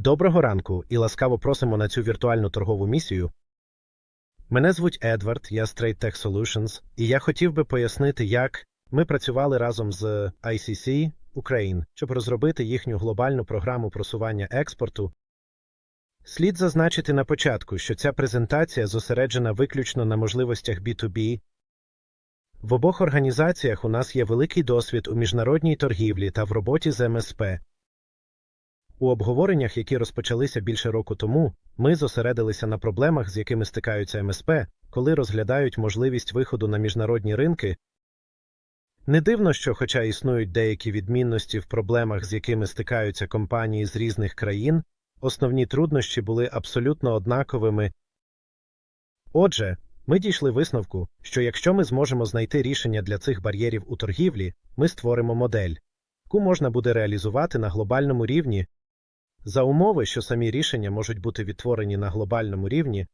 Доброго ранку і ласкаво просимо на цю віртуальну торгову місію. Мене звуть Едвард, я з Trade Tech Solutions, і я хотів би пояснити, як ми працювали разом з ICC Ukraine, щоб розробити їхню глобальну програму просування експорту. Слід зазначити на початку, що ця презентація зосереджена виключно на можливостях B2B. В обох організаціях у нас є великий досвід у міжнародній торгівлі та в роботі з МСП. У обговореннях, які розпочалися більше року тому, ми зосередилися на проблемах, з якими стикаються МСП, коли розглядають можливість виходу на міжнародні ринки. Не дивно, що, хоча існують деякі відмінності в проблемах, з якими стикаються компанії з різних країн, основні труднощі були абсолютно однаковими. Отже, ми дійшли висновку, що якщо ми зможемо знайти рішення для цих бар'єрів у торгівлі, ми створимо модель, яку можна буде реалізувати на глобальному рівні. За умови, що самі рішення можуть бути відтворені на глобальному рівні.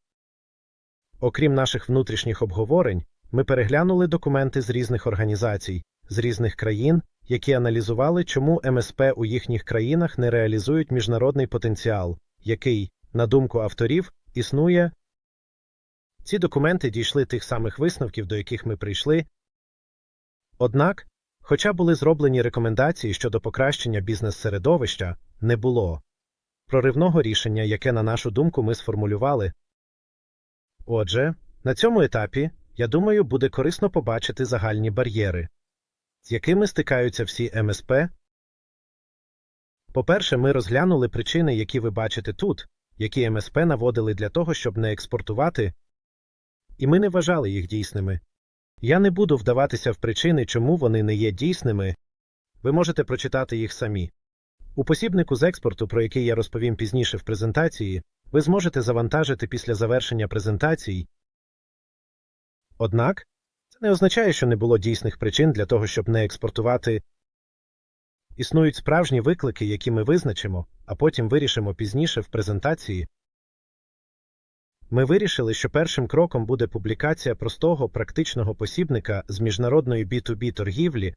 Окрім наших внутрішніх обговорень, ми переглянули документи з різних організацій, з різних країн, які аналізували, чому МСП у їхніх країнах не реалізують міжнародний потенціал, який, на думку авторів, існує. Ці документи дійшли тих самих висновків, до яких ми прийшли. Однак, хоча були зроблені рекомендації щодо покращення бізнес-середовища, не було проривного рішення, яке, на нашу думку, ми сформулювали. Отже, на цьому етапі, я думаю, буде корисно побачити загальні бар'єри, з якими стикаються всі МСП. По-перше, ми розглянули причини, які ви бачите тут, які МСП наводили для того, щоб не експортувати, і ми не вважали їх дійсними. Я не буду вдаватися в причини, чому вони не є дійсними. Ви можете прочитати їх самі. У посібнику з експорту, про який я розповім пізніше в презентації, ви зможете завантажити після завершення презентацій. Однак, це не означає, що не було дійсних причин для того, щоб не експортувати. Існують справжні виклики, які ми визначимо, а потім вирішимо пізніше в презентації. Ми вирішили, що першим кроком буде публікація простого практичного посібника з міжнародної B2B торгівлі.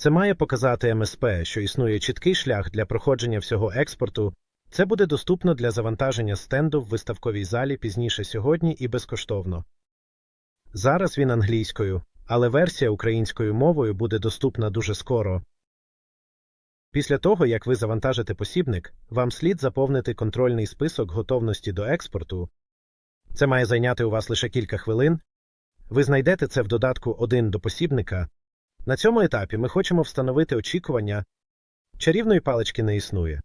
Це має показати МСП, що існує чіткий шлях для проходження всього експорту. Це буде доступно для завантаження стенду в виставковій залі пізніше сьогодні і безкоштовно. Зараз він англійською, але версія українською мовою буде доступна дуже скоро. Після того, як ви завантажите посібник, вам слід заповнити контрольний список готовності до експорту. Це має зайняти у вас лише кілька хвилин. Ви знайдете це в додатку 1 до посібника. На цьому етапі ми хочемо встановити очікування. Чарівної палички не існує.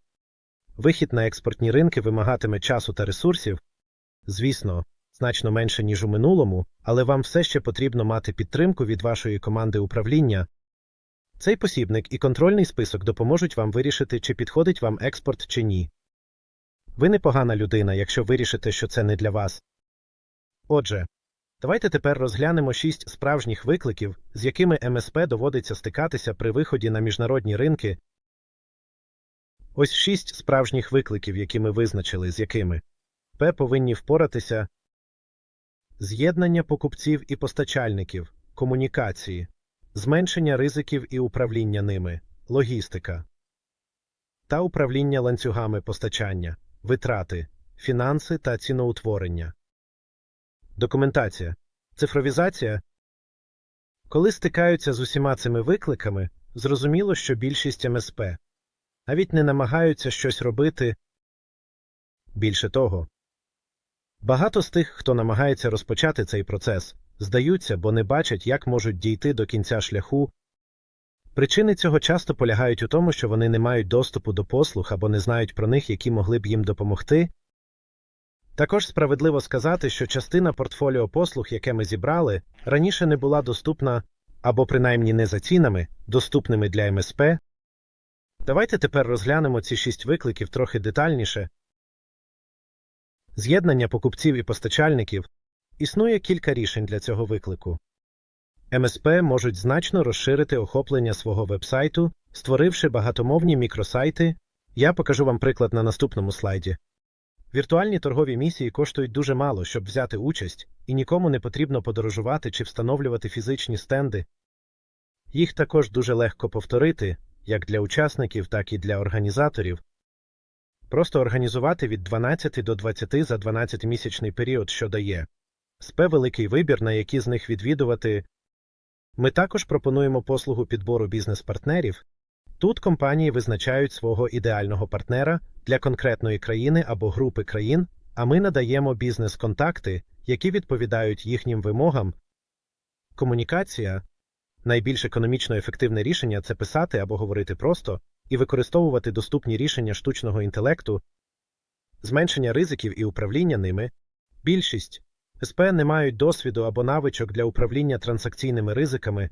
Вихід на експортні ринки вимагатиме часу та ресурсів, звісно, значно менше, ніж у минулому, але вам все ще потрібно мати підтримку від вашої команди управління. Цей посібник і контрольний список допоможуть вам вирішити, чи підходить вам експорт чи ні. Ви непогана людина, якщо вирішите, що це не для вас. Отже, давайте тепер розглянемо шість справжніх викликів, з якими МСП доводиться стикатися при виході на міжнародні ринки. Ось шість справжніх викликів, які ми визначили, з якими П повинні впоратися з'єднання покупців і постачальників, комунікації, зменшення ризиків і управління ними, логістика та управління ланцюгами постачання, витрати, фінанси та ціноутворення. Документація, цифровізація. Коли стикаються з усіма цими викликами, зрозуміло, що більшість МСП навіть не намагаються щось робити. Більше того, багато з тих, хто намагається розпочати цей процес, здаються, бо не бачать, як можуть дійти до кінця шляху. Причини цього часто полягають у тому, що вони не мають доступу до послуг або не знають про них, які могли б їм допомогти. Також справедливо сказати, що частина портфоліо послуг, яке ми зібрали, раніше не була доступна або принаймні не за цінами, доступними для МСП. Давайте тепер розглянемо ці шість викликів трохи детальніше. З'єднання покупців і постачальників існує кілька рішень для цього виклику. МСП можуть значно розширити охоплення свого вебсайту, створивши багатомовні мікросайти. Я покажу вам приклад на наступному слайді. Віртуальні торгові місії коштують дуже мало, щоб взяти участь, і нікому не потрібно подорожувати чи встановлювати фізичні стенди. Їх також дуже легко повторити, як для учасників, так і для організаторів. Просто організувати від 12 до 20 за 12-місячний період, що дає СП великий вибір, на які з них відвідувати. Ми також пропонуємо послугу підбору бізнес-партнерів. Тут компанії визначають свого ідеального партнера для конкретної країни або групи країн, а ми надаємо бізнес-контакти, які відповідають їхнім вимогам. Комунікація найбільш економічно ефективне рішення це писати або говорити просто і використовувати доступні рішення штучного інтелекту, зменшення ризиків і управління ними. Більшість СП не мають досвіду або навичок для управління транзакційними ризиками.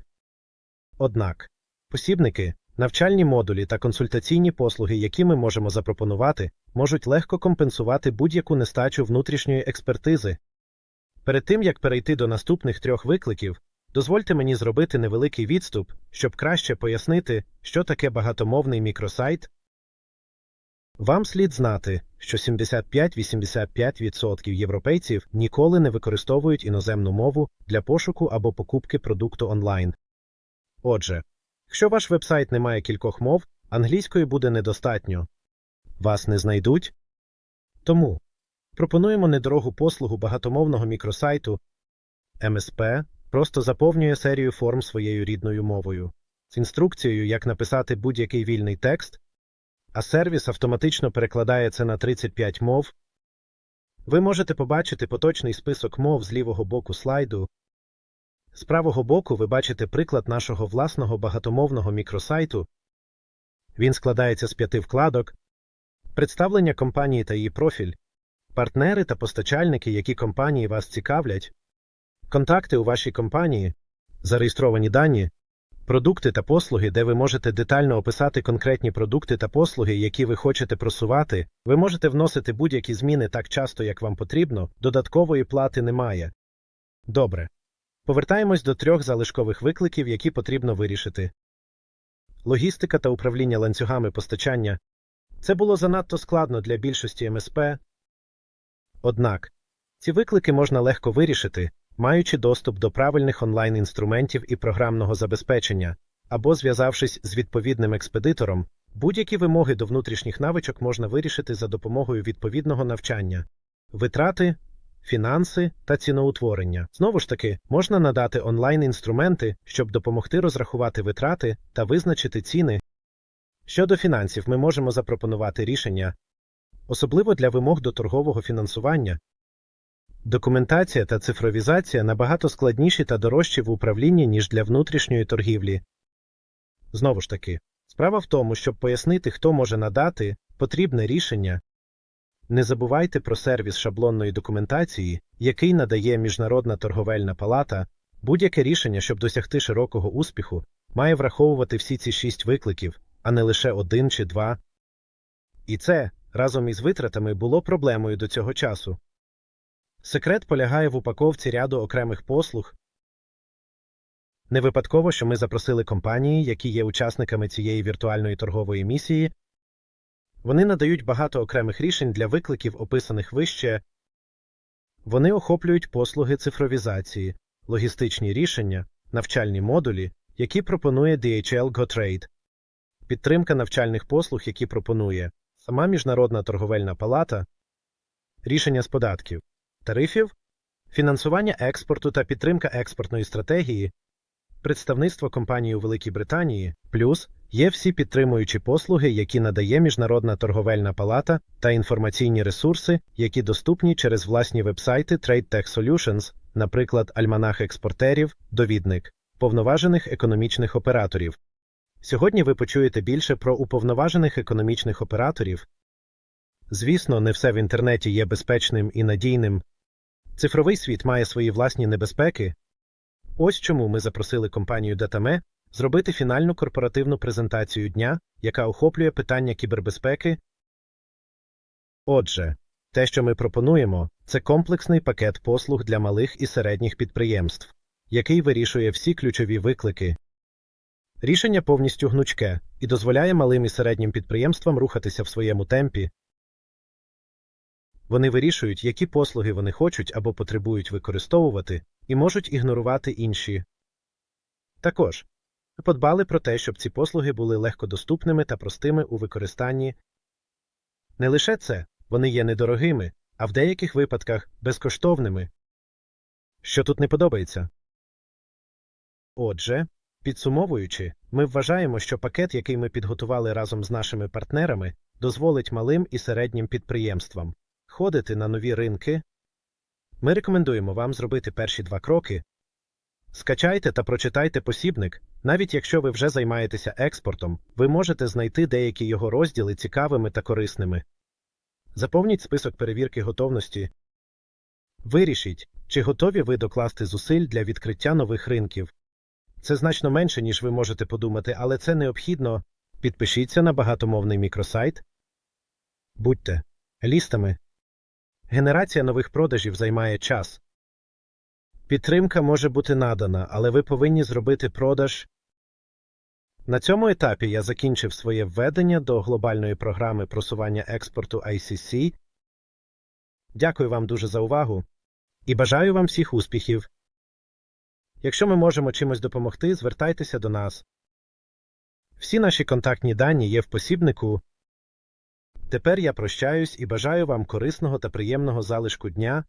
Однак посібники, навчальні модулі та консультаційні послуги, які ми можемо запропонувати, можуть легко компенсувати будь-яку нестачу внутрішньої експертизи. Перед тим як перейти до наступних трьох викликів, дозвольте мені зробити невеликий відступ, щоб краще пояснити, що таке багатомовний мікросайт. Вам слід знати, що 75-85% європейців ніколи не використовують іноземну мову для пошуку або покупки продукту онлайн. Отже, якщо ваш вебсайт не має кількох мов, англійської буде недостатньо. Вас не знайдуть? Тому пропонуємо недорогу послугу багатомовного мікросайту МСП просто заповнює серію форм своєю рідною мовою з інструкцією, як написати будь-який вільний текст, а сервіс автоматично перекладає це на 35 мов. Ви можете побачити поточний список мов з лівого боку слайду. З правого боку ви бачите приклад нашого власного багатомовного мікросайту. Він складається з п'яти вкладок, представлення компанії та її профіль, партнери та постачальники, які компанії вас цікавлять, контакти у вашій компанії, зареєстровані дані, продукти та послуги, де ви можете детально описати конкретні продукти та послуги, які ви хочете просувати. Ви можете вносити будь-які зміни так часто, як вам потрібно, додаткової плати немає. Добре. Повертаємось до трьох залишкових викликів, які потрібно вирішити. Логістика та управління ланцюгами постачання це було занадто складно для більшості МСП. Однак ці виклики можна легко вирішити, маючи доступ до правильних онлайн-інструментів і програмного забезпечення, або зв'язавшись з відповідним експедитором, будь-які вимоги до внутрішніх навичок можна вирішити за допомогою відповідного навчання, витрати, фінанси та ціноутворення. Знову ж таки, можна надати онлайн-інструменти, щоб допомогти розрахувати витрати та визначити ціни. Щодо фінансів, ми можемо запропонувати рішення, особливо для вимог до торгового фінансування. Документація та цифровізація набагато складніші та дорожчі в управлінні, ніж для внутрішньої торгівлі. Знову ж таки, справа в тому, щоб пояснити, хто може надати потрібне рішення. Не забувайте про сервіс шаблонної документації, який надає Міжнародна торговельна палата. Будь-яке рішення, щоб досягти широкого успіху, має враховувати всі ці шість викликів, а не лише один чи два. І це разом із витратами було проблемою до цього часу. Секрет полягає в упаковці ряду окремих послуг. Не випадково, що ми запросили компанії, які є учасниками цієї віртуальної торгової місії. Вони надають багато окремих рішень для викликів, описаних вище. Вони охоплюють послуги цифровізації, логістичні рішення, навчальні модулі, які пропонує DHL GoTrade, підтримка навчальних послуг, які пропонує сама Міжнародна торговельна палата, рішення з податків. Тарифів, фінансування експорту та підтримка експортної стратегії, представництво компанії у Великій Британії, плюс є всі підтримуючі послуги, які надає Міжнародна торговельна палата та інформаційні ресурси, які доступні через власні вебсайти Trade Tech Solutions, наприклад, альманах експортерів, довідник, повноважених економічних операторів. Сьогодні ви почуєте більше про уповноважених економічних операторів. Звісно, не все в інтернеті є безпечним і надійним. Цифровий світ має свої власні небезпеки. Ось чому ми запросили компанію Datame зробити фінальну корпоративну презентацію дня, яка охоплює питання кібербезпеки. Отже, те, що ми пропонуємо, це комплексний пакет послуг для малих і середніх підприємств, який вирішує всі ключові виклики. Рішення повністю гнучке і дозволяє малим і середнім підприємствам рухатися в своєму темпі. Вони вирішують, які послуги вони хочуть або потребують використовувати, і можуть ігнорувати інші. Також подбали про те, щоб ці послуги були легкодоступними та простими у використанні. Не лише це, вони є недорогими, а в деяких випадках безкоштовними. Що тут не подобається? Отже, підсумовуючи, ми вважаємо, що пакет, який ми підготували разом з нашими партнерами, дозволить малим і середнім підприємствам ходити на нові ринки. Ми рекомендуємо вам зробити перші два кроки. Скачайте та прочитайте посібник. Навіть якщо ви вже займаєтеся експортом, ви можете знайти деякі його розділи цікавими та корисними. Заповніть список перевірки готовності. Вирішіть, чи готові ви докласти зусиль для відкриття нових ринків. Це значно менше, ніж ви можете подумати, але це необхідно. Підпишіться на багатомовний мікросайт. Будьте лістами. Генерація нових продажів займає час. Підтримка може бути надана, але ви повинні зробити продаж. На цьому етапі я закінчив своє введення до глобальної програми просування експорту ICC. Дякую вам дуже за увагу і бажаю вам всіх успіхів. Якщо ми можемо чимось допомогти, звертайтеся до нас. Всі наші контактні дані є в посібнику. Тепер я прощаюсь і бажаю вам корисного та приємного залишку дня.